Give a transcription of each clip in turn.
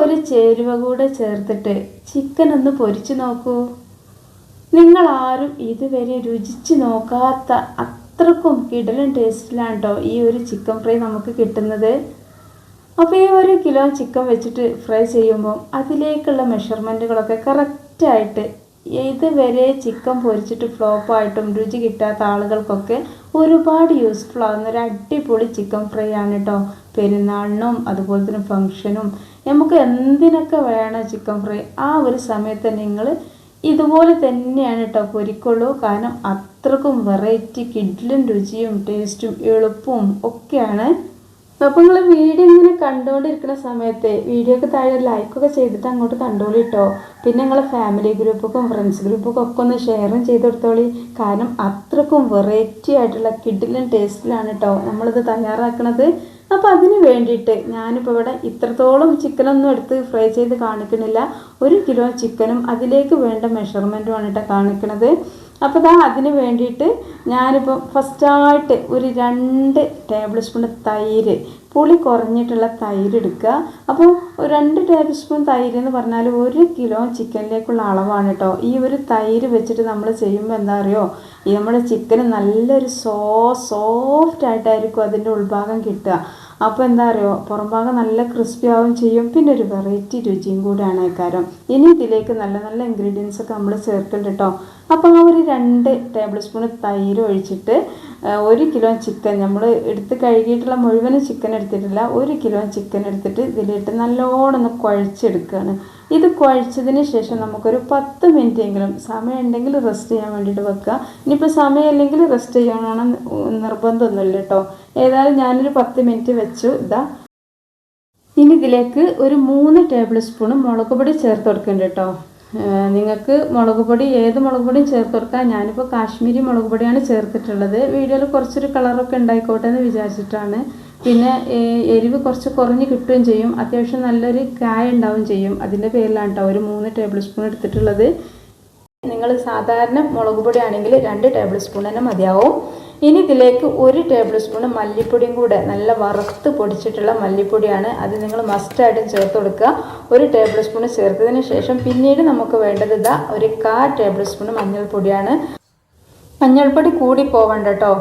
ഒരു ചേരുവ കൂടെ ചേർത്തിട്ട് ചിക്കൻ ഒന്ന് പൊരിച്ചു നോക്കൂ. നിങ്ങൾ ആരും ഇതുവരെ രുചിച്ച് നോക്കാത്ത അത്രക്കും കിടലൻ ടേസ്റ്റിലാണ് കേട്ടോ ഈ ഒരു ചിക്കൻ ഫ്രൈ നമുക്ക് കിട്ടുന്നത്. അപ്പോൾ ഈ ഒരു കിലോ ചിക്കൻ വെച്ചിട്ട് ഫ്രൈ ചെയ്യുമ്പോൾ അതിലേക്കുള്ള മെഷർമെന്റുകളൊക്കെ കറക്റ്റായിട്ട് ഇതുവരെ ചിക്കൻ പൊരിച്ചിട്ട് ഫ്ലോപ്പായിട്ടും രുചി കിട്ടാത്ത ആളുകൾക്കൊക്കെ ഒരുപാട് യൂസ്ഫുൾ ആകുന്ന ഒരു അടിപൊളി ചിക്കൻ ഫ്രൈ ആണ് കേട്ടോ പെരുന്നാളിനും അതുപോലെ തന്നെ ഫംഗ്ഷനും നമുക്ക് എന്തിനൊക്കെ വേണം ചിക്കൻ ഫ്രൈ ആ ഒരു സമയത്ത് നിങ്ങൾ ഇതുപോലെ തന്നെയാണ് കേട്ടോ പൊരിക്കുള്ളൂ. കാരണം അത്രക്കും വെറൈറ്റി കിഡ്ലും രുചിയും ടേസ്റ്റും എളുപ്പവും ഒക്കെയാണ് അപ്പോൾ നിങ്ങൾ വീഡിയോ ഇങ്ങനെ കണ്ടുകൊണ്ടിരിക്കുന്ന സമയത്ത് വീഡിയോക്ക് താഴെ ലൈക്കൊക്കെ ചെയ്തിട്ട് അങ്ങോട്ട് കണ്ടോളിട്ടോ പിന്നെ നിങ്ങളെ ഫാമിലി ഗ്രൂപ്പൊക്കെ ഫ്രണ്ട്സ് ഗ്രൂപ്പൊക്കെ ഒക്കെ ഒന്ന് ഷെയറും ചെയ്ത് കൊടുത്തോളി. കാരണം അത്രക്കും വെറൈറ്റി ആയിട്ടുള്ള കിഡിലും ടേസ്റ്റിലാണ് കേട്ടോ നമ്മളിത് തയ്യാറാക്കുന്നത് അപ്പോൾ അതിന് വേണ്ടിയിട്ട് ഞാനിപ്പോൾ ഇവിടെ ഇത്രത്തോളം ചിക്കനൊന്നും എടുത്ത് ഫ്രൈ ചെയ്ത് കാണിക്കണില്ല ഒരു കിലോ ചിക്കനും അതിലേക്ക് വേണ്ട മെഷർമെന്റുമാണ് കേട്ടോ കാണിക്കണത്. അപ്പോൾ ഇതാ അതിന് വേണ്ടിയിട്ട് ഞാനിപ്പോൾ ഫസ്റ്റായിട്ട് ഒരു രണ്ട് ടേബിൾ സ്പൂൺ തൈര് പുളി കുറഞ്ഞിട്ടുള്ള തൈര് എടുക്കുക. അപ്പോൾ രണ്ട് ടേബിൾ സ്പൂൺ തൈര് എന്ന് പറഞ്ഞാൽ ഒരു കിലോ ചിക്കനിലേക്കുള്ള അളവാണ് കേട്ടോ ഈ ഒരു തൈര് വെച്ചിട്ട് നമ്മൾ ചെയ്യുമ്പോൾ എന്താ അറിയോ? ഈ നമ്മുടെ ചിക്കന് നല്ലൊരു സോ സോഫ്റ്റ് ആയിട്ടായിരിക്കും അതിന്റെ ഉൾഭാഗം കിട്ടുക. അപ്പോൾ എന്താ അറിയോ? പുറം ഭാഗം നല്ല ക്രിസ്പി ആവുകയും ചെയ്യും. പിന്നെ ഒരു വെറൈറ്റി രുചിയും കൂടിയാണ് കാരം ഇനി ഇതിലേക്ക് നല്ല നല്ല ഇൻഗ്രീഡിയൻസ് ഒക്കെ നമ്മൾ ചേർക്കുന്നുണ്ട് കേട്ടോ അപ്പോൾ ആ ഒരു രണ്ട് ടേബിൾ സ്പൂൺ തൈര് ഒഴിച്ചിട്ട് ഒരു കിലോ ചിക്കൻ നമ്മൾ എടുത്ത് കഴുകിയിട്ടുള്ള മുഴുവൻ ചിക്കൻ എടുത്തിട്ടില്ല. ഒരു കിലോ ചിക്കൻ എടുത്തിട്ട് ഇതിലിട്ട് നല്ലോണം ഒന്ന് കുഴച്ചെടുക്കുകയാണ് ഇത് കുഴച്ചതിന് ശേഷം നമുക്കൊരു പത്ത് മിനിറ്റ് എങ്കിലും സമയം ഉണ്ടെങ്കിൽ റെസ്റ്റ് ചെയ്യാൻ വേണ്ടിയിട്ട് വെക്കുക ഇനിയിപ്പോൾ സമയമില്ലെങ്കിൽ റെസ്റ്റ് ചെയ്യണം നിർബന്ധമൊന്നുമില്ല കേട്ടോ ഏതായാലും ഞാനൊരു പത്ത് മിനിറ്റ് വെച്ചു. ഇതാ ഇനി ഇതിലേക്ക് ഒരു മൂന്ന് ടേബിൾ സ്പൂൺ മുളക് പൊടി ചേർത്ത് കൊടുക്കുന്നുണ്ട് കേട്ടോ. നിങ്ങൾക്ക് മുളക് പൊടി ഏത് മുളക് പൊടിയും ചേർത്ത് കൊടുക്കാം. ഞാനിപ്പോൾ കാശ്മീരി മുളക് പൊടിയാണ് ചേർത്തിട്ടുള്ളത്. വീഡിയോയിൽ കുറച്ചൊരു കളറൊക്കെ ഉണ്ടായിക്കോട്ടെ എന്ന് വിചാരിച്ചിട്ടാണ്. പിന്നെ എരിവ് കുറച്ച് കുറഞ്ഞ് കിട്ടുകയും ചെയ്യും. അത്യാവശ്യം നല്ലൊരു കായ ഉണ്ടാവുകയും ചെയ്യും. അതിന്റെ പേരിലാണ് കേട്ടോ ഒരു മൂന്ന് ടേബിൾ സ്പൂൺ എടുത്തിട്ടുള്ളത്. നിങ്ങൾ സാധാരണ മുളക് പൊടി ആണെങ്കിൽ രണ്ട് ടേബിൾ സ്പൂൺ തന്നെ മതിയാവും. ഇനി ഇതിലേക്ക് ഒരു ടേബിൾ സ്പൂൺ മല്ലിപ്പൊടിയും കൂടെ നല്ല വറുത്ത് പൊടിച്ചിട്ടുള്ള മല്ലിപ്പൊടിയാണ്. അത് നിങ്ങൾ മസ്റ്റായിട്ടും ചേർത്ത് കൊടുക്കുക. ഒരു ടേബിൾ സ്പൂൺ ചേർത്തതിന് ശേഷം പിന്നീട് നമുക്ക് വേണ്ടത് ഇതാ ഒരു കാ ടേബിൾ സ്പൂൺ മഞ്ഞൾപ്പൊടിയാണ്. മഞ്ഞൾപ്പൊടി കൂടി പോവണ്ട കേട്ടോ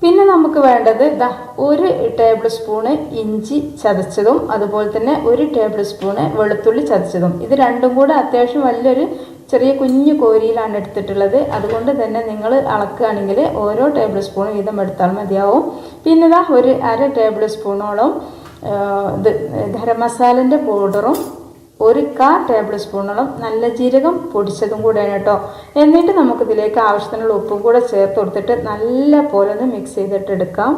പിന്നെ നമുക്ക് വേണ്ടത് ഇതാ ഒരു ടേബിൾ സ്പൂണ് ഇഞ്ചി ചതച്ചതും അതുപോലെ തന്നെ ഒരു ടേബിൾ സ്പൂണ് വെളുത്തുള്ളി ചതച്ചതും. ഇത് രണ്ടും കൂടെ അത്യാവശ്യം വലിയൊരു ചെറിയ കുഞ്ഞു കോരിയിലാണ് എടുത്തിട്ടുള്ളത്. അതുകൊണ്ട് തന്നെ നിങ്ങൾ അളക്കുകയാണെങ്കിൽ ഓരോ ടേബിൾ സ്പൂൺ വീതം എടുത്താൽ മതിയാവും. പിന്നെ ഇതാ ഒരു അര ടേബിൾ സ്പൂണോളം ഇത് ഗരം മസാലന്റെ പൗഡറും ഒരു കാ ടേബിൾ സ്പൂണോളം നല്ല ജീരകം പൊടിച്ചതും കൂടെയാണ് കേട്ടോ. എന്നിട്ട് നമുക്കിതിലേക്ക് ആവശ്യത്തിനുള്ള ഉപ്പും കൂടെ ചേർത്ത് കൊടുത്തിട്ട് നല്ല പോലെ ഒന്ന് മിക്സ് ചെയ്തിട്ട് എടുക്കാം.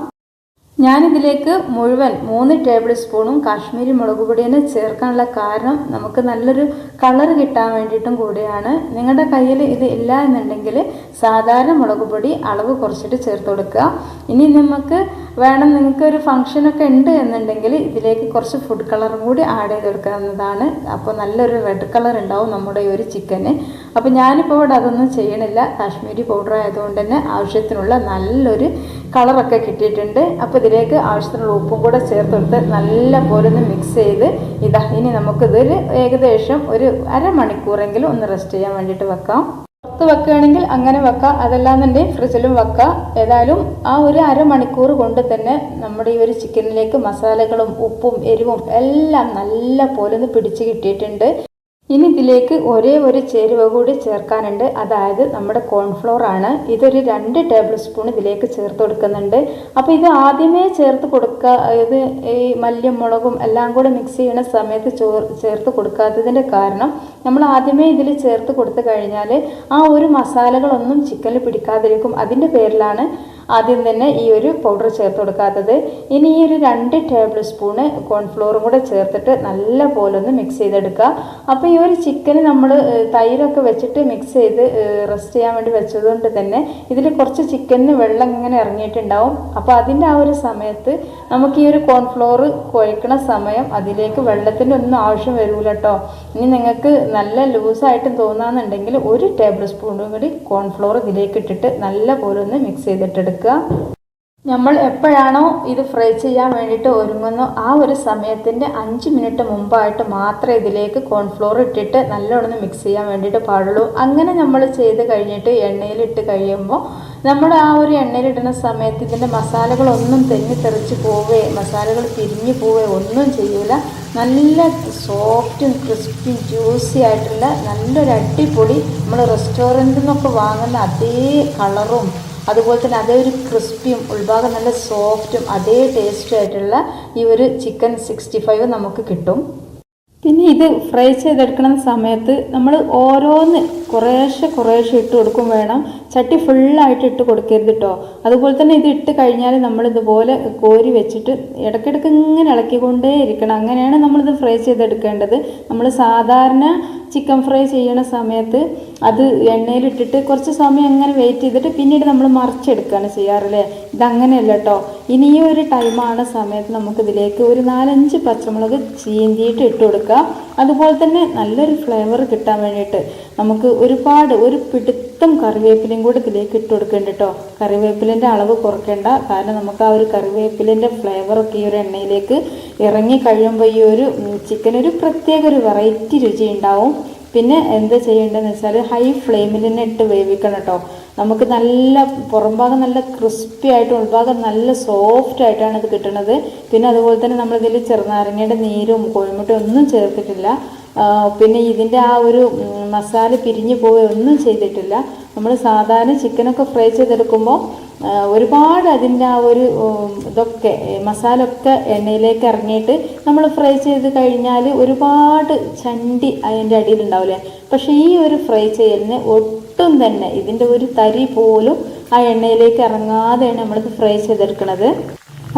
ഞാനിതിലേക്ക് മുഴുവൻ മൂന്ന് ടേബിൾ സ്പൂണും കാശ്മീരി മുളക് പൊടിയെ ചേർക്കാനുള്ള കാരണം നമുക്ക് നല്ലൊരു കളർ കിട്ടാൻ വേണ്ടിയിട്ടും കൂടിയാണ്. നിങ്ങളുടെ കയ്യിൽ ഇത് ഇല്ല എന്നുണ്ടെങ്കിൽ സാധാരണ മുളക് പൊടി അളവ് കുറച്ചിട്ട് ചേർത്ത് കൊടുക്കുക. ഇനി നമുക്ക് വേണം നിങ്ങൾക്ക് ഒരു ഫംഗ്ഷനൊക്കെ ഉണ്ട് എന്നുണ്ടെങ്കിൽ ഇതിലേക്ക് കുറച്ച് ഫുഡ് കളറും കൂടി ആഡ് ചെയ്ത് കൊടുക്കാവുന്നതാണ്. അപ്പോൾ നല്ലൊരു റെഡ് കളർ ഉണ്ടാവും നമ്മുടെ ഈ ഒരു ചിക്കന് അപ്പോൾ ഞാനിപ്പോൾ ഇവിടെ അതൊന്നും ചെയ്യണില്ല. കാശ്മീരി പൗഡർ ആയതുകൊണ്ട് തന്നെ ആവശ്യത്തിനുള്ള നല്ലൊരു കളറൊക്കെ കിട്ടിയിട്ടുണ്ട്. അപ്പോൾ ഇതിലേക്ക് ആവശ്യത്തിനുള്ള ഉപ്പും കൂടെ ചേർത്തെടുത്ത് നല്ല പോലെ ഒന്ന് മിക്സ് ചെയ്ത് ഇതാ ഇനി നമുക്കിതൊരു ഏകദേശം ഒരു അരമണിക്കൂറെങ്കിലും ഒന്ന് റെസ്റ്റ് ചെയ്യാൻ വേണ്ടിയിട്ട് വെക്കാം. പുറത്ത് വെക്കുകയാണെങ്കിൽ അങ്ങനെ വെക്കാം. അതല്ലാന്നുണ്ടെങ്കിൽ ഫ്രിഡ്ജിലും വെക്കാം. ഏതായാലും ആ ഒരു അരമണിക്കൂർ കൊണ്ട് തന്നെ നമ്മുടെ ഈ ഒരു ചിക്കനിലേക്ക് മസാലകളും ഉപ്പും എരിവും എല്ലാം നല്ല പോലെ ഒന്ന് പിടിച്ച് കിട്ടിയിട്ടുണ്ട്. ഇനി ഇതിലേക്ക് ഒരേ ഒരു ചേരുവ കൂടി ചേർക്കാനുണ്ട്. അതായത് നമ്മുടെ കോൺഫ്ലോർ ആണ്. ഇതൊരു രണ്ട് ടേബിൾ സ്പൂൺ ഇതിലേക്ക് ചേർത്ത് കൊടുക്കുന്നുണ്ട്. അപ്പോൾ ഇത് ആദ്യമേ ചേർത്ത് കൊടുക്കുക ഇത് ഈ മല്യം മുളകും എല്ലാം കൂടെ മിക്സ് ചെയ്യുന്ന സമയത്ത് ചോർ ചേർത്ത് കൊടുക്കാത്തതിന്റെ കാരണം നമ്മൾ ആദ്യമേ ഇതിൽ ചേർത്ത് കൊടുത്തു കഴിഞ്ഞാൽ ആ ഒരു മസാലകളൊന്നും ചിക്കനിൽ പിടിക്കാതിരിക്കും. അതിന്റെ പേരിലാണ് ആദ്യം തന്നെ ഈ ഒരു പൗഡർ ചേർത്ത് കൊടുക്കാത്തത്. ഇനി ഈ ഒരു രണ്ട് ടേബിൾ സ്പൂണ് കോൺഫ്ലോറും കൂടെ ചേർത്തിട്ട് നല്ല പോലെ ഒന്ന് മിക്സ് ചെയ്തെടുക്കുക. അപ്പോൾ ഈ ഒരു ചിക്കന് നമ്മൾ തൈരൊക്കെ വെച്ചിട്ട് മിക്സ് ചെയ്ത് റെസ്റ്റ് ചെയ്യാൻ വേണ്ടി വെച്ചതുകൊണ്ട് തന്നെ ഇതിൽ കുറച്ച് ചിക്കനിന് വെള്ളം ഇങ്ങനെ ഇറങ്ങിയിട്ടുണ്ടാവും. അപ്പോൾ അതിന്റെ ആ ഒരു സമയത്ത് നമുക്ക് ഈ ഒരു കോൺഫ്ലോർ കുഴക്കണ സമയം അതിലേക്ക് വെള്ളത്തിന്റെ ഒന്നും ആവശ്യം വരൂല കേട്ടോ ഇനി നിങ്ങൾക്ക് നല്ല ലൂസായിട്ട് തോന്നാന്നുണ്ടെങ്കിൽ ഒരു ടേബിൾ സ്പൂണും കൂടി കോൺഫ്ലോർ ഇതിലേക്ക് ഇട്ടിട്ട് നല്ല പോലെ ഒന്ന് മിക്സ് ചെയ്തിട്ടെടുക്കുക. നമ്മൾ എപ്പോഴാണോ ഇത് ഫ്രൈ ചെയ്യാൻ വേണ്ടിയിട്ട് ഒരുങ്ങുന്നോ ആ ഒരു സമയത്തിന്റെ അഞ്ച് മിനിറ്റ് മുമ്പായിട്ട് മാത്രം ഇതിലേക്ക് കോൺഫ്ലോർ ഇട്ടിട്ട് നല്ലോണം മിക്സ് ചെയ്യാൻ വേണ്ടിയിട്ട് പാടുള്ളൂ. അങ്ങനെ നമ്മൾ ചെയ്ത് കഴിഞ്ഞിട്ട് എണ്ണയിലിട്ട് കഴിയുമ്പോൾ നമ്മൾ ആ ഒരു എണ്ണയിലിടുന്ന സമയത്ത് ഇതിന്റെ മസാലകളൊന്നും തെന്നി തെറിച്ച് പോവേ മസാലകൾ പിരിഞ്ഞു പോവേ ഒന്നും ചെയ്യൂല. നല്ല സോഫ്റ്റും ക്രിസ്പി ജ്യൂസി ആയിട്ടുള്ള നല്ലൊരു അടിപൊളി നമ്മൾ റെസ്റ്റോറന്റിൽ നിന്നൊക്കെ വാങ്ങുന്ന അതേ കളറും അതുപോലെ തന്നെ അതേ ഒരു ക്രിസ്പിയും ഉൾഭാഗം നല്ല സോഫ്റ്റും അതേ ടേസ്റ്റും ആയിട്ടുള്ള ഈ ഒരു ചിക്കൻ സിക്സ്റ്റി ഫൈവ് നമുക്ക് കിട്ടും. പിന്നെ ഇത് ഫ്രൈ ചെയ്തെടുക്കുന്ന സമയത്ത് നമ്മൾ ഓരോന്ന് കുറേശ്ശെ കുറേശ്ശെ ഇട്ട് കൊടുക്കും വേണം. ചട്ടി ഫുള്ളായിട്ട് ഇട്ട് കൊടുക്കരുത് കേട്ടോ അതുപോലെ തന്നെ ഇത് ഇട്ട് കഴിഞ്ഞാൽ നമ്മൾ ഇതുപോലെ കോരി വെച്ചിട്ട് ഇടയ്ക്കിടയ്ക്ക് ഇങ്ങനെ ഇളക്കിക്കൊണ്ടേ ഇരിക്കണം അങ്ങനെയാണ് നമ്മളിത് ഫ്രൈ ചെയ്തെടുക്കേണ്ടത്. നമ്മൾ സാധാരണ ചിക്കൻ ഫ്രൈ ചെയ്യണ സമയത്ത് അത് എണ്ണയിലിട്ടിട്ട് കുറച്ച് സമയം അങ്ങനെ വെയിറ്റ് ചെയ്തിട്ട് പിന്നീട് നമ്മൾ മറിച്ചെടുക്കുകയാണ് ചെയ്യാറില്ലേ? ഇതങ്ങനെയല്ല കേട്ടോ ഇനി ഈ ഒരു ടൈമാണ് സമയത്ത് നമുക്കിതിലേക്ക് ഒരു നാലഞ്ച് പച്ചമുളക് ചീന്തിയിട്ട് ഇട്ട് കൊടുക്കുക അതുപോലെ തന്നെ നല്ലൊരു ഫ്ലേവർ കിട്ടാൻ വേണ്ടിയിട്ട് നമുക്ക് ഒരുപാട് ഒരു പിടുത്തം കറിവേപ്പിലയും കൂടി ഇതിലേക്ക് ഇട്ട് കൊടുക്കേണ്ട കേട്ടോ കറിവേപ്പിലിന്റെ അളവ് കുറയ്ക്കേണ്ട കാരണം നമുക്ക് ആ ഒരു കറിവേപ്പിലിന്റെ ഫ്ലേവറൊക്കെ ഈ ഒരു എണ്ണയിലേക്ക് ഇറങ്ങി കഴിയുമ്പോൾ ഈ ഒരു ചിക്കൻ ഒരു പ്രത്യേക ഒരു വെറൈറ്റി രുചി ഉണ്ടാവും. പിന്നെ എന്താ ചെയ്യേണ്ടതെന്ന് വെച്ചാൽ ഹൈ ഫ്ലെയിമിൽ തന്നെ ഇട്ട് വേവിക്കണം കേട്ടോ നമുക്ക് നല്ല പുറംഭാഗം നല്ല ക്രിസ്പി ആയിട്ട് ഉൾഭാഗം നല്ല സോഫ്റ്റ് ആയിട്ടാണ് ഇത് കിട്ടുന്നത് പിന്നെ അതുപോലെ തന്നെ നമ്മളിതിൽ ചെറുനാരങ്ങയുടെ നീരും കോഴിമുട്ടയും ഒന്നും ചേർത്തിട്ടില്ല. പിന്നെ ഇതിന്റെ ആ ഒരു മസാല പിരിഞ്ഞു പോവുകയൊന്നും ചെയ്തിട്ടില്ല. നമ്മൾ സാധാരണ ചിക്കനൊക്കെ ഫ്രൈ ചെയ്തെടുക്കുമ്പോൾ ഒരുപാട് അതിന്റെ ആ ഒരു ഇതൊക്കെ മസാല ഒക്കെ എണ്ണയിലേക്ക് ഇറങ്ങിയിട്ട് നമ്മൾ ഫ്രൈ ചെയ്ത് കഴിഞ്ഞാൽ ഒരുപാട് ചണ്ടി അതിന്റെ അടിയിലുണ്ടാവില്ലേ? പക്ഷേ ഈ ഒരു ഫ്രൈ ചെയ്യലിന് ഒട്ടും തന്നെ ഇതിന്റെ ഒരു തരി പോലും ആ എണ്ണയിലേക്ക് ഇറങ്ങാതെയാണ് നമ്മളിത് ഫ്രൈ ചെയ്തെടുക്കുന്നത്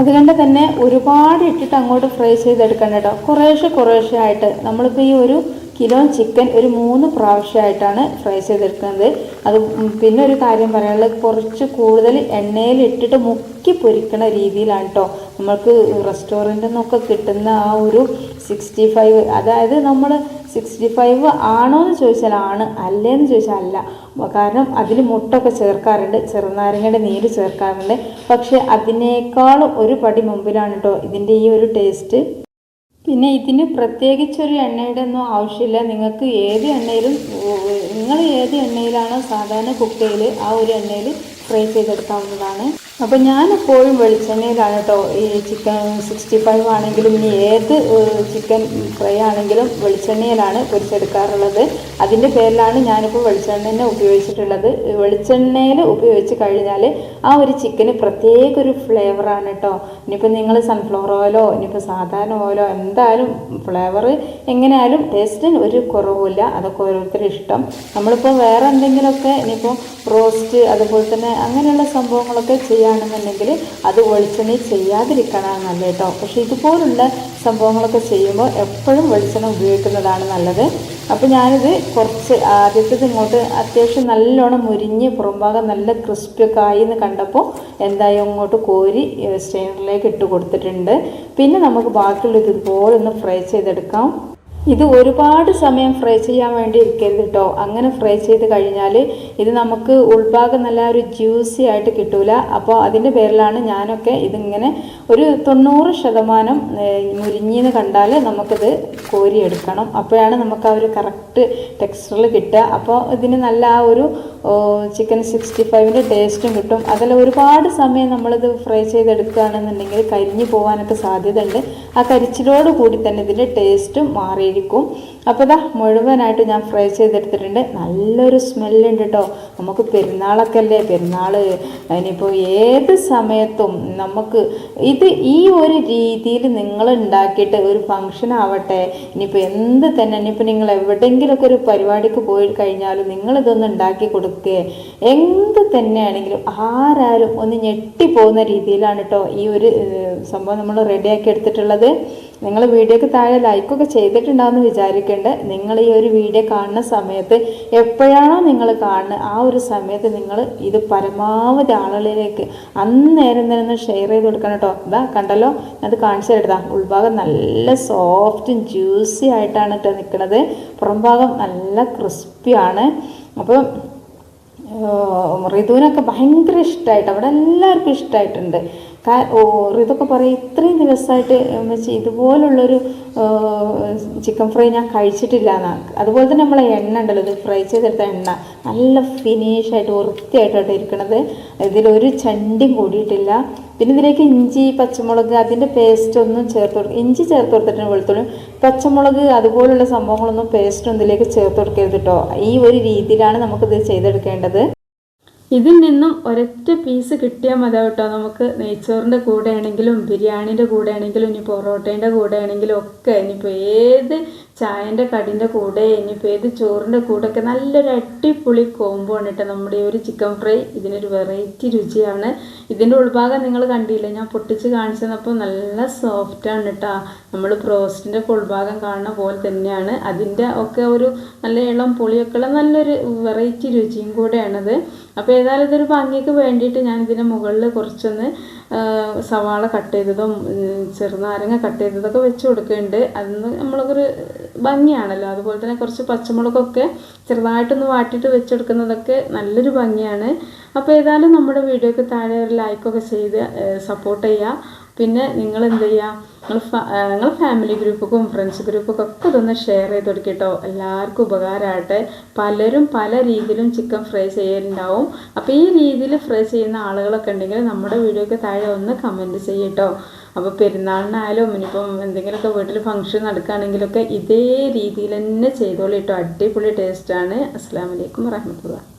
അതുകൊണ്ട് തന്നെ ഒരുപാട് ഇട്ടിട്ട് അങ്ങോട്ട് ഫ്രൈ ചെയ്തെടുക്കണം കേട്ടോ. കുറേശ്ശെ കുറേശ്ശെ ആയിട്ട് നമ്മളിപ്പോൾ ഈ ഒരു കിലോ ചിക്കൻ ഒരു മൂന്ന് പ്രാവശ്യമായിട്ടാണ് ഫ്രൈ ചെയ്തെടുക്കുന്നത്. അത് പിന്നെ ഒരു കാര്യം പറയാനുള്ളത് കുറച്ച് കൂടുതൽ എണ്ണയിൽ ഇട്ടിട്ട് മുക്കി പൊരിക്കണ രീതിയിലാണ് കേട്ടോ നമ്മൾക്ക് റെസ്റ്റോറന്റിൽ നിന്നൊക്കെ കിട്ടുന്ന ആ ഒരു സിക്സ്റ്റി ഫൈവ് അതായത് നമ്മൾ സിക്സ്റ്റി ഫൈവ് ആണോ എന്ന് ചോദിച്ചാൽ ആണ് അല്ലേന്ന് ചോദിച്ചാൽ അല്ല. കാരണം അതിൽ മുട്ടൊക്കെ ചേർക്കാറുണ്ട് ചെറുനാരങ്ങയുടെ നീര് ചേർക്കാറുണ്ട്. പക്ഷേ അതിനേക്കാളും ഒരു പടി മുമ്പിലാണ് കേട്ടോ ഇതിന്റെ ഈ ഒരു ടേസ്റ്റ് പിന്നെ ഇതിന് പ്രത്യേകിച്ചൊരു എണ്ണയുടെ ഒന്നും ആവശ്യമില്ല. നിങ്ങൾക്ക് ഏത് എണ്ണയിലും നിങ്ങൾ ഏത് എണ്ണയിലാണോ സാധാരണ കുക്ക് ചെയ്യൽ ആ ഒരു എണ്ണയിൽ ഫ്രൈ ചെയ്തെടുക്കാവുന്നതാണ്. അപ്പോൾ ഞാൻ എപ്പോഴും വെളിച്ചെണ്ണയിലാണ് കേട്ടോ ഈ ചിക്കൻ സിക്സ്റ്റി ഫൈവ് ആണെങ്കിലും ഇനി ഏത് ചിക്കൻ ഫ്രൈ ആണെങ്കിലും വെളിച്ചെണ്ണയിലാണ് പൊരിച്ചെടുക്കാറുള്ളത്. അതിന്റെ പേരിലാണ് ഞാനിപ്പോൾ വെളിച്ചെണ്ണ ഉപയോഗിച്ചിട്ടുള്ളത്. വെളിച്ചെണ്ണയിൽ ഉപയോഗിച്ച് കഴിഞ്ഞാൽ ആ ഒരു ചിക്കന് പ്രത്യേക ഒരു ഫ്ലേവറാണ് കേട്ടോ ഇനിയിപ്പോൾ നിങ്ങൾ സൺഫ്ലവർ ഓയിലോ ഇനിയിപ്പോൾ സാധാരണ ഓയിലോ എന്തായാലും ഫ്ലേവർ എങ്ങനെയായാലും ടേസ്റ്റിന് ഒരു കുറവില്ല അതൊക്കെ ഓരോരുത്തരുടെ ഇഷ്ടം. നമ്മളിപ്പോൾ വേറെ എന്തെങ്കിലുമൊക്കെ ഇനിയിപ്പോൾ റോസ്റ്റ് അതുപോലെ തന്നെ അങ്ങനെയുള്ള സംഭവങ്ങളൊക്കെ ചെയ്യുകയാണെന്നുണ്ടെങ്കിൽ അത് വെളിച്ചെണ്ണയിൽ ചെയ്യാതിരിക്കണം നല്ല കേട്ടോ. പക്ഷേ ഇതുപോലുള്ള സംഭവങ്ങളൊക്കെ ചെയ്യുമ്പോൾ എപ്പോഴും വെളിച്ചെണ്ണ ഉപയോഗിക്കുന്നതാണ് നല്ലത്. അപ്പോൾ ഞാനിത് കുറച്ച് ആദ്യത്തേത് ഇങ്ങോട്ട് അത്യാവശ്യം നല്ലോണം മുരിഞ്ഞ് പുറംഭാഗം നല്ല ക്രിസ്പിയൊക്കെ ആയി എന്ന് കണ്ടപ്പോൾ എന്തായാലും ഇങ്ങോട്ട് കോരി സ്റ്റെയിനറിലേക്ക് ഇട്ട് കൊടുത്തിട്ടുണ്ട്. പിന്നെ നമുക്ക് ബാക്കിയുള്ളത് ഇതുപോലെ ഒന്ന് ഫ്രൈ ചെയ്തെടുക്കാം. ഇത് ഒരുപാട് സമയം ഫ്രൈ ചെയ്യാൻ വേണ്ടി ഇരിക്കരുത് കേട്ടോ അങ്ങനെ ഫ്രൈ ചെയ്ത് കഴിഞ്ഞാൽ ഇത് നമുക്ക് ഉൾഭാഗം നല്ല ഒരു ജ്യൂസി ആയിട്ട് കിട്ടൂല. അപ്പോൾ അതിന്റെ പേരിലാണ് ഞാനൊക്കെ ഇതിങ്ങനെ ഒരു തൊണ്ണൂറ് ശതമാനം മുരിഞ്ഞെന്ന് കണ്ടാൽ നമുക്കിത് കോരിയെടുക്കണം. അപ്പോഴാണ് നമുക്ക് ആ ഒരു കറക്റ്റ് ടെക്സ്ചറിൽ കിട്ടുക. അപ്പോൾ ഇതിന് നല്ല ആ ഒരു ചിക്കൻ സിക്സ്റ്റി ഫൈവിന്റെ ടേസ്റ്റും കിട്ടും. അതല്ല ഒരുപാട് സമയം നമ്മളിത് ഫ്രൈ ചെയ്തെടുക്കുകയാണെന്നുണ്ടെങ്കിൽ കരിഞ്ഞു പോകാനൊക്കെ സാധ്യതയുണ്ട്. ആ കരിച്ചിലോട് കൂടി തന്നെ ഇതിന്റെ ടേസ്റ്റും മാറിയിരിക്കും. അപ്പോൾ ഇതാ മുഴുവനായിട്ട് ഞാൻ ഫ്രൈ ചെയ്തെടുത്തിട്ടുണ്ട്. നല്ലൊരു സ്മെല്ലുണ്ട് കേട്ടോ നമുക്ക് പെരുന്നാളൊക്കെ അല്ലേ പെരുന്നാൾ ഇനിയിപ്പോൾ ഏത് സമയത്തും നമുക്ക് ഇത് ഈ ഒരു രീതിയിൽ നിങ്ങൾ ഉണ്ടാക്കിയിട്ട് ഒരു ഫങ്ഷൻ ആവട്ടെ ഇനിയിപ്പോൾ എന്ത് തന്നെ ഇനിയിപ്പോൾ നിങ്ങൾ എവിടെയെങ്കിലുമൊക്കെ ഒരു പരിപാടിക്ക് പോയി കഴിഞ്ഞാലും നിങ്ങളിതൊന്ന് ഉണ്ടാക്കി കൊടുക്കുക എന്ത് തന്നെയാണെങ്കിലും ആരാലും ഒന്ന് ഞെട്ടിപ്പോകുന്ന രീതിയിലാണ് കേട്ടോ ഈ ഒരു സംഭവം നമ്മൾ റെഡിയാക്കി എടുത്തിട്ടുള്ളത്. നിങ്ങൾ വീഡിയോക്ക് താഴെ ലൈക്കൊക്കെ ചെയ്തിട്ടുണ്ടാവുമെന്ന് വിചാരിക്കേണ്ട. നിങ്ങൾ ഈ ഒരു വീഡിയോ കാണുന്ന സമയത്ത് എപ്പോഴാണോ നിങ്ങൾ കാണുന്നത് ആ ഒരു സമയത്ത് നിങ്ങൾ ഇത് പരമാവധി ആളുകളിലേക്ക് അന്നേരം തന്നെ ഷെയർ ചെയ്ത് കൊടുക്കണം കേട്ടോ. ഇതാ കണ്ടല്ലോ അത് കാണിച്ചു തരട്ടാ ഉൾഭാഗം നല്ല സോഫ്റ്റും ജ്യൂസി ആയിട്ടാണ് കേട്ടോ നിൽക്കുന്നത് പുറംഭാഗം നല്ല ക്രിസ്പിയാണ് അപ്പം ഋതുവിനൊക്കെ ഭയങ്കര ഇഷ്ടമായിട്ട് അവിടെ എല്ലാവർക്കും ഇഷ്ടമായിട്ടുണ്ട് കാ ഇതൊക്കെ പറയും ഇത്രയും ദിവസമായിട്ട് വെച്ച് ഇതുപോലുള്ളൊരു ചിക്കൻ ഫ്രൈ ഞാൻ കഴിച്ചിട്ടില്ല എന്നാണ് അതുപോലെ തന്നെ നമ്മളെ എണ്ണ ഉണ്ടല്ലോ ഇത് ഫ്രൈ ചെയ്തെടുത്ത എണ്ണ. നല്ല ഫിനിഷായിട്ട് വൃത്തിയായിട്ടാണ് ഇരിക്കണത്. ഇതിലൊരു ചണ്ടിയും കൂടിയിട്ടില്ല. പിന്നെ ഇതിലേക്ക് ഇഞ്ചി പച്ചമുളക് അതിന്റെ പേസ്റ്റ് ഒന്നും ചേർത്ത് കൊടുക്കുക ഇഞ്ചി ചേർത്ത് കൊടുത്തിട്ടുണ്ട് വെളുത്തുള്ളി പച്ചമുളക് അതുപോലുള്ള സംഭവങ്ങളൊന്നും പേസ്റ്റ് ഒന്നും ഇതിലേക്ക് ചേർത്ത് കൊടുക്കരുത് കേട്ടോ ഈ ഒരു രീതിയിലാണ് നമുക്കിത് ചെയ്തെടുക്കേണ്ടത്. ഇതിൽ നിന്നും ഒരൊറ്റ പീസ് കിട്ടിയാൽ മതി കേട്ടോ നമുക്ക് നെയ്ച്ചോറിന്റെ കൂടെ ആണെങ്കിലും ബിരിയാണിന്റെ കൂടെ ആണെങ്കിലും ഇനി പൊറോട്ടേന്റെ കൂടെ ആണെങ്കിലും ഒക്കെ ഇനിയിപ്പോൾ ഏത് ചായന്റെ കടിന്റെ കൂടെ ഇനിയിപ്പോൾ ഏത് ചോറിന്റെ കൂടെ ഒക്കെ നല്ലൊരു അടിപൊളി കോംബോ ആണ് കേട്ടോ നമ്മുടെ ഈ ഒരു ചിക്കൻ ഫ്രൈ ഇതിനൊരു വെറൈറ്റി രുചിയാണ്. ഇതിന്റെ ഉൾഭാഗം നിങ്ങൾ കണ്ടില്ല ഞാൻ പൊട്ടിച്ച് കാണിച്ചു തന്നപ്പോൾ നല്ല സോഫ്റ്റാണ് കേട്ടോ. നമ്മൾ ബ്രോസ്റ്റിന്റെ ഉൾഭാഗം കാണുന്ന പോലെ തന്നെയാണ്. അതിന്റെ ഒക്കെ ഒരു നല്ല ഇളം പുളിയൊക്കെയുള്ള നല്ലൊരു വെറൈറ്റി രുചിയും കൂടെയാണത്. അപ്പോൾ ഏതായാലും ഇതൊരു ഭംഗിക്ക് വേണ്ടിയിട്ട് ഞാൻ ഇതിന്റെ മുകളിൽ കുറച്ചൊന്ന് സവാള കട്ട് ചെയ്തതും ചെറുനാരങ്ങ കട്ട് ചെയ്തതൊക്കെ വെച്ച് കൊടുക്കുന്നുണ്ട്. അതൊന്ന് നമ്മളൊരു ഭംഗിയാണല്ലോ. അതുപോലെ തന്നെ കുറച്ച് പച്ചമുളകൊക്കെ ചെറുതായിട്ടൊന്ന് വാട്ടിയിട്ട് വെച്ചെടുക്കുന്നതൊക്കെ നല്ലൊരു ഭംഗിയാണ്. അപ്പോൾ ഏതായാലും നമ്മുടെ വീഡിയോക്ക് താഴെ ഒരു ലൈക്കൊക്കെ ചെയ്ത് സപ്പോർട്ട് ചെയ്യുക പിന്നെ നിങ്ങൾ എന്ത് ചെയ്യുക നിങ്ങൾ നിങ്ങൾ ഫാമിലി ഗ്രൂപ്പൊക്കും ഫ്രണ്ട്സ് ഗ്രൂപ്പൊക്കെ ഒക്കെ ഇതൊന്ന് ഷെയർ ചെയ്ത് കൊടുക്കട്ടോ എല്ലാവർക്കും ഉപകാരമാകട്ടെ. പലരും പല രീതിയിലും ചിക്കൻ ഫ്രൈ ചെയ്യലുണ്ടാവും അപ്പോൾ ഈ രീതിയിൽ ഫ്രൈ ചെയ്യുന്ന ആളുകളൊക്കെ ഉണ്ടെങ്കിൽ നമ്മുടെ വീഡിയോയ്ക്ക് താഴെ ഒന്ന് കമന്റ് ചെയ്യട്ടോ അപ്പോൾ പെരുന്നാളിനായാലും ഇനിയിപ്പം എന്തെങ്കിലുമൊക്കെ വീട്ടിൽ ഫംഗ്ഷൻ നടക്കുകയാണെങ്കിലൊക്കെ ഇതേ രീതിയിൽ തന്നെ ചെയ്തോളൂ കേട്ടോ അടിപൊളി ടേസ്റ്റാണ് അസ്സാം വലൈക്കും വറഹമത്തുള്ള